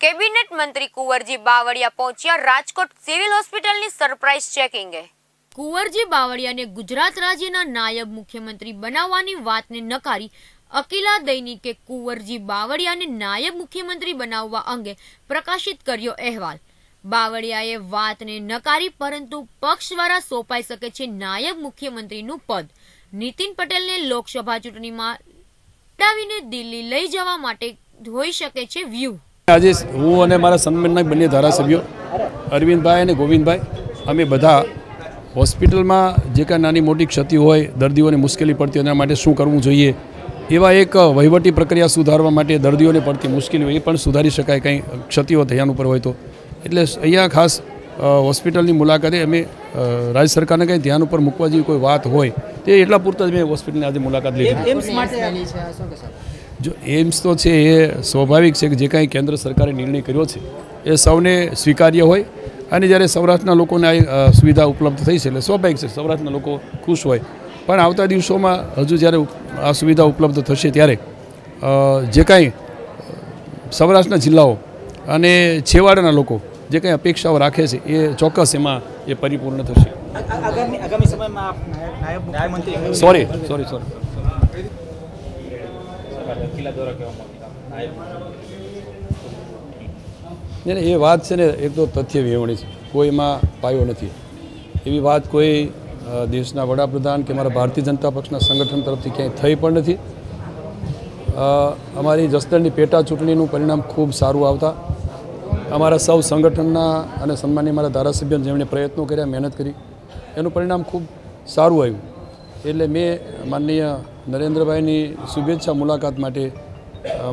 Cabinet મંત્રી કુંવરજી બાવળિયા પહોંચ્યા Rajkot civil હોસ્પિટલની સરપ્રાઇઝ ચેકિંગે. કુંવરજી બાવળિયાને ગુજરાત રાજ્યના નાયબ મુખ્યમંત્રી બનાવવાની વાતને નકારી અકિલા દૈનિકે કુંવરજી બાવળિયાને નાયબ મુખ્યમંત્રી બનાવવા અંગે પ્રકાશિત કર્યો અહેવાલ. બાવળિયાએ વાતને નકારી પરંતુ પક્ષ દ્વારા સોંપાઈ શકે છે નાયબ મુખ્યમંત્રીનું પદ. નીતિન પટેલને લોકસભા ચૂંટણીમાં હટાવીને દિલ્હી લઈ જવા માટે હોઈ શકે છે વ્યૂહ. આજે હું અને મારા સન્માનના બંને ધારાસભ્યો અરવિંદભાઈ અને ગોવિંદભાઈ અમે બધા હોસ્પિટલમાં જે કાંઈ નાની મોટી ક્ષતિ હોય દર્દીઓને મુશ્કેલી પડતી હોય એના માટે શું કરવું જોઈએ? એવા એક વહીવટી પ્રક્રિયા સુધારવા માટે દર્દીઓને પડતી મુશ્કેલી હોય એ પણ સુધારી શકાય. કંઈ ક્ષતિઓ ધ્યાન ઉપર હોય તો. એટલે અહીંયા ખાસ હોસ્પિટલની મુલાકાતે અમે રાજ્ય સરકારને કંઈ ધ્યાન ઉપર મૂકવા જેવી કોઈ વાત હોય તે એટલા પૂરતા જ મેં હોસ્પિટલની આજે મુલાકાત લીધી. જો એમ્સ તો છે એ સ્વાભાવિક છે કે જે કાંઈ કેન્દ્ર સરકારે નિર્ણય કર્યો છે એ સૌને સ્વીકાર્ય હોય અને જ્યારે સૌરાષ્ટ્રના લોકોને આ સુવિધા ઉપલબ્ધ થઈ છે એટલે સ્વાભાવિક છે સૌરાષ્ટ્રના લોકો ખુશ હોય. પણ આવતા દિવસોમાં હજુ જ્યારે આ સુવિધા ઉપલબ્ધ થશે ત્યારે જે કાંઈ સૌરાષ્ટ્રના જિલ્લાઓ અને છેવાડાના લોકો જે કંઈ અપેક્ષાઓ રાખે છે એ ચોક્કસ એમાં એ પરિપૂર્ણ થશે. આ- આ- આગામી આગામી સમયમાં આપ નાયબ નાયબ મુખ્યમંત્રી. સોરી સોરી સોરી ને એ વાત છે ને એક તો તથ્ય વિહોણી છે. કોઈમાં પાયો નથી. એવી વાત કોઈ દેશના વડાપ્રધાન કે મારા ભારતીય જનતા પક્ષના સંગઠન તરફથી ક્યાંય થઈ પણ નથી. અમારી જસદણની પેટા ચૂંટણીનું પરિણામ ખૂબ સારું આવતા. અમારા સૌ સંગઠનના અને સન્માનની મારા ધારાસભ્યો જેમણે પ્રયત્નો કર્યા, મહેનત કરી, એનું પરિણામ ખૂબ સારું આવ્યું. એટલે મેં માનનીય નરેન્દ્રભાઈની શુભેચ્છા મુલાકાત માટે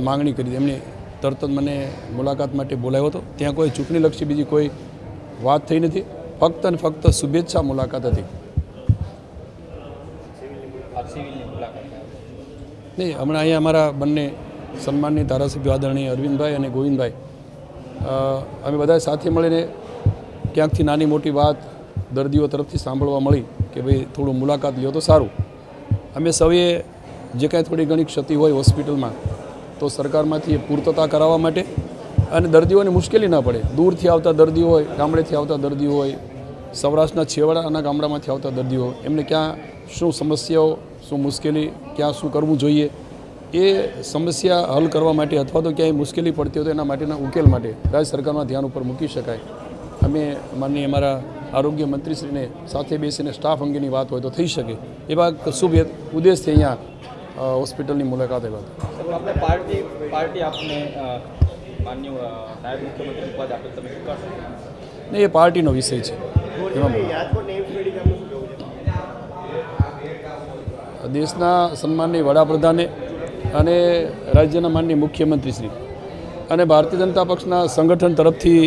માગણી કરી એમની તરત જ મને મુલાકાત માટે બોલાવ્યો હતો. ત્યાં કોઈ ચૂંટણીલક્ષી બીજી કોઈ વાત થઈ નથી. ફક્ત અને ફક્ત શુભેચ્છા મુલાકાત હતી. નહીં હમણાં અહીંયા અમારા બંને સન્માનની ધારાસભ્યો આદરણીય અરવિંદભાઈ અને ગોવિંદભાઈ. અમે બધા સાથે મળીને ક્યાંકથી નાની મોટી વાત દર્દીઓ તરફથી સાંભળવા મળી કે ભાઈ થોડું મુલાકાત લ્યો તો સારું. અમે સૌએ જે કાંઈ થોડી ઘણી ક્ષતિ હોય હોસ્પિટલમાં, તો સરકારમાંથી પૂર્તતા કરાવવા માટે અને દર્દીઓને મુશ્કેલી ન પડે. દૂરથી આવતા દર્દીઓ હોય, ગામડેથી આવતા દર્દીઓ હોય, સૌરાષ્ટ્રના છેવાડાના ગામડામાંથી આવતા દર્દીઓ એમને ક્યાં શું સમસ્યાઓ, શું મુશ્કેલી, ક્યાં શું કરવું જોઈએ, એ સમસ્યા હલ કરવા માટે અથવા તો ક્યાંય મુશ્કેલી પડતી હોય તો એના માટેના ઉકેલ માટે રાજ્ય સરકારના ધ્યાન ઉપર મૂકી શકાય. અમે માનનીય અમારા આરોગ્ય મંત્રીશ્રીને સાથે બેસીને સ્ટાફ અંગેની વાત હોય તો થઈ શકે. એવા શુભ ઉદ્દેશથી અહીંયા હોસ્પિટલની મુલાકાત આવ્યા પાર્ટી પાર્ટી આપને માન્ય નાયબ મુખ્યમંત્રી પદ આપે તમે સ્વીકારશો એ પાર્ટીનો વિષય છે. દેશના સન્માનની વડાપ્રધાને અને રાજ્યના માનની મુખ્યમંત્રીશ્રી અને ભારતીય જનતા પક્ષના સંગઠન તરફથી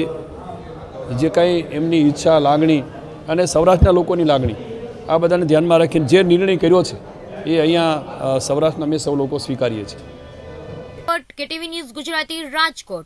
જે કાંઈ એમની ઈચ્છા, લાગણી અને સૌરાષ્ટ્રના લોકોની લાગણી, આ બધાને ધ્યાનમાં રાખીને જે નિર્ણય કર્યો છે, એ અહીંયા સૌરાષ્ટ્રના અમે સૌ લોકો સ્વીકારીએ છીએ. KTV news Gujarati Rajkot.